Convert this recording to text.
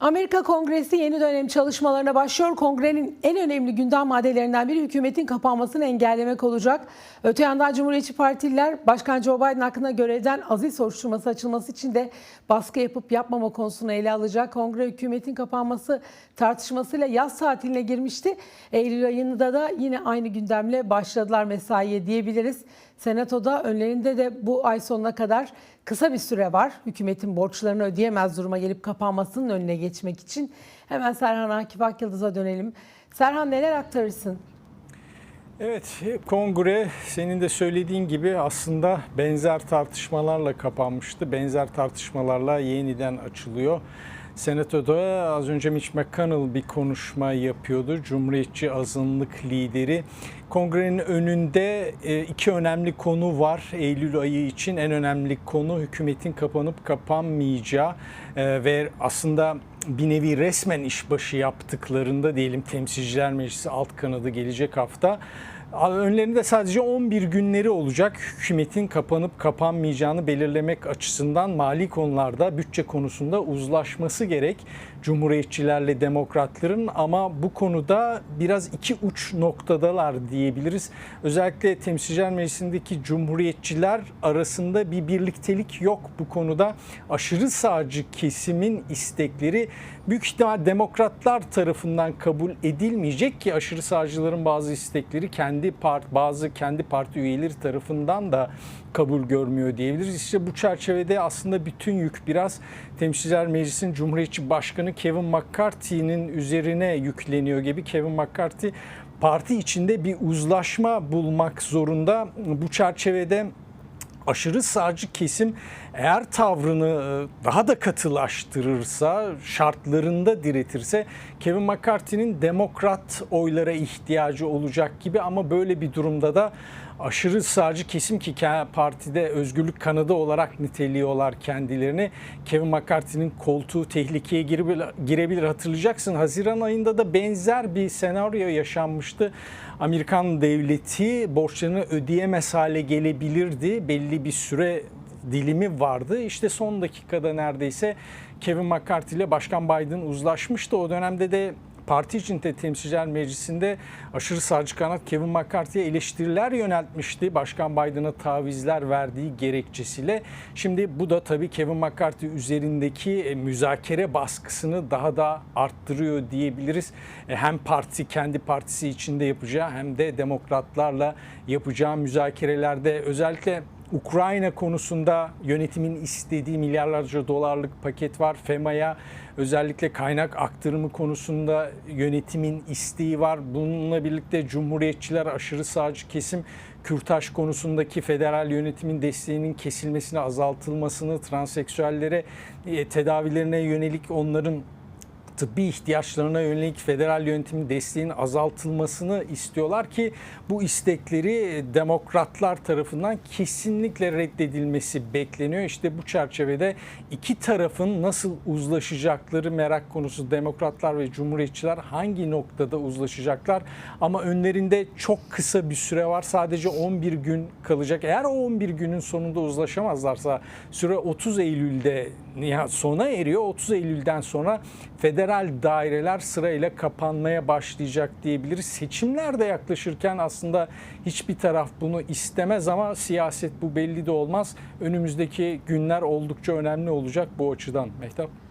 Amerika Kongresi yeni dönem çalışmalarına başlıyor. Kongrenin en önemli gündem maddelerinden biri hükümetin kapanmasını engellemek olacak. Öte yandan Cumhuriyetçi Partililer Başkan Joe Biden hakkında görevden aziz soruşturması açılması için de baskı yapıp yapmama konusunu ele alacak. Kongre hükümetin kapanması tartışmasıyla yaz tatiline girmişti. Eylül ayında da yine aynı gündemle başladılar mesaiye diyebiliriz. Senatoda önlerinde de bu ay sonuna kadar kısa bir süre var. Hükümetin borçlarını ödeyemez duruma gelip kapanmasının önüne geçmek için. Hemen Serhan Akif Akyıldız'a dönelim. Serhan neler aktarırsın? Evet, kongre senin de söylediğin gibi aslında benzer tartışmalarla kapanmıştı. Benzer tartışmalarla yeniden açılıyor. Senatoda az önce Mitch McConnell bir konuşma yapıyordu. Cumhuriyetçi azınlık lideri. Kongrenin önünde e, iki önemli konu var. Eylül ayı için en önemli konu hükümetin kapanıp kapanmayacağı E, ve aslında bir nevi resmen işbaşı yaptıklarında diyelim Temsilciler Meclisi alt kanadı gelecek hafta. Önlerinde sadece 11 günleri olacak hükümetin kapanıp kapanmayacağını belirlemek açısından mali konularda bütçe konusunda uzlaşması gerek. Cumhuriyetçilerle demokratların ama bu konuda biraz iki uç noktadalar diyebiliriz. Özellikle Temsilciler Meclisi'ndeki cumhuriyetçiler arasında bir birliktelik yok bu konuda. Aşırı sağcı kesimin istekleri büyük ihtimal demokratlar tarafından kabul edilmeyecek ki aşırı sağcıların bazı istekleri kendi part bazı kendi parti üyeleri tarafından da kabul görmüyor diyebiliriz. İşte bu çerçevede aslında bütün yük biraz Temsilciler Meclisi'nin Cumhuriyetçi Başkanı Kevin McCarthy'nin üzerine yükleniyor gibi. Kevin McCarthy parti içinde bir uzlaşma bulmak zorunda. Bu çerçevede aşırı sağcı kesim eğer tavrını daha da katılaştırırsa, şartlarında diretirse Kevin McCarthy'nin demokrat oylara ihtiyacı olacak gibi ama böyle bir durumda da aşırı sağcı kesim ki partide özgürlük kanadı olarak niteliyorlar kendilerini. Kevin McCarthy'nin koltuğu tehlikeye girebilir. Hatırlayacaksın Haziran ayında da benzer bir senaryo yaşanmıştı. Amerikan devleti borçlarını ödeyemez hale gelebilirdi. Belli bir süre dilimi vardı. İşte son dakikada neredeyse Kevin McCarthy ile Başkan Biden uzlaşmıştı. O dönemde de parti içinde Temsilciler Meclisi'nde aşırı sağcı kanat Kevin McCarthy'ye eleştiriler yöneltmişti. Başkan Biden'a tavizler verdiği gerekçesiyle. Şimdi bu da tabii Kevin McCarthy üzerindeki müzakere baskısını daha da arttırıyor diyebiliriz. Hem parti kendi partisi içinde yapacağı hem de demokratlarla yapacağı müzakerelerde özellikle Ukrayna konusunda yönetimin istediği milyarlarca dolarlık paket var. FEMA'ya özellikle kaynak aktarımı konusunda yönetimin isteği var. Bununla birlikte Cumhuriyetçiler aşırı sağcı kesim Kürtaj konusundaki federal yönetimin desteğinin kesilmesini, azaltılmasını, transseksüellere tedavilerine yönelik onların tıbbi ihtiyaçlarına yönelik federal yönetimin desteğinin azaltılmasını istiyorlar ki bu istekleri demokratlar tarafından kesinlikle reddedilmesi bekleniyor. İşte bu çerçevede iki tarafın nasıl uzlaşacakları merak konusu demokratlar ve cumhuriyetçiler hangi noktada uzlaşacaklar ama önlerinde çok kısa bir süre var. Sadece 11 gün kalacak. Eğer o 11 günün sonunda uzlaşamazlarsa süre 30 Eylül'de sona eriyor. 30 Eylül'den sonra federal daireler sırayla kapanmaya başlayacak diyebiliriz. Seçimler de yaklaşırken aslında hiçbir taraf bunu istemez ama siyaset bu belli de olmaz. Önümüzdeki günler oldukça önemli olacak bu açıdan Mehtap.